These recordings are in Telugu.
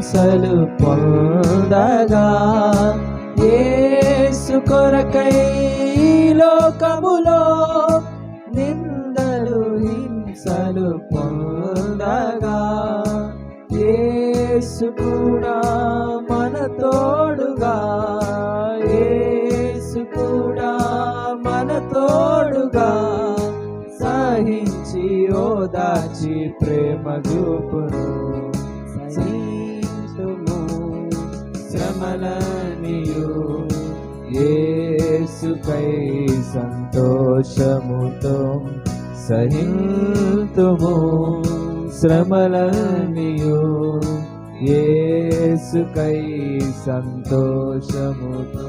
హింసలు పొందగా ఏసు కొరకై లోకములో నిందలు హింసలు పొందగా ఏసు కూడా మన తోడుగా ఏసు కూడా మన తోడుగా సహించి ఓదాచి ప్రేమ చూపును. సహీ సహించుము శ్రమలనియు యేసుకై సంతోషముతో సహింతుము. శ్రమలనియు యేసుకై సంతోషముతో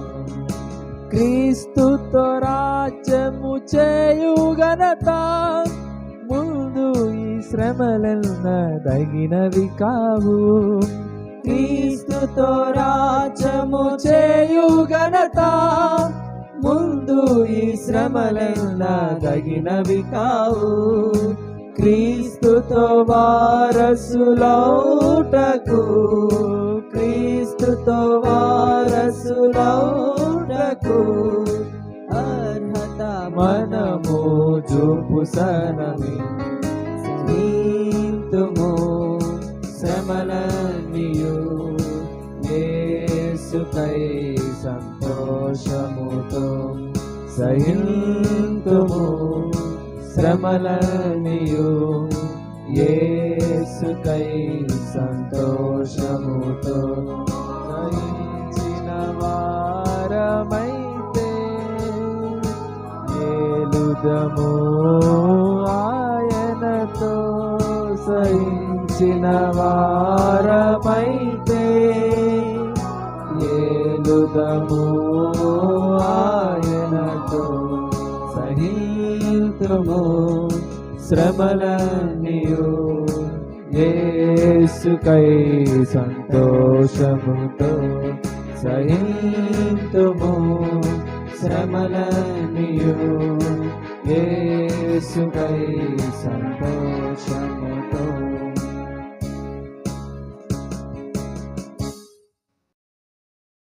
క్రీస్తుతో రాజ్యము చేయుగనత. ముందు ఈ శ్రమలన్న దగినవి కావు. క్రీస్తుతో రాజ్యము చేయు ఘనత. ముందు ఈ శ్రమలన్న తగినవి కావు. క్రీస్తుతో వారసులౌటకు. క్రీస్తుతో వారసులౌటకు. అర్హత మనము చూపు యేసుకై సంతోషముతో సహింతుము. శ్రమలనియు యేసుకై సంతోషముతో సహించిన వారమైతే ఏలుదము ఆయనతో సహించిన వారమైతే ఏలుదము ఆయనతో సహితుము. శ్రమలనియు ఏసుకై సంతోషముతో సహితుము. శ్రమలనియు ఏసుకై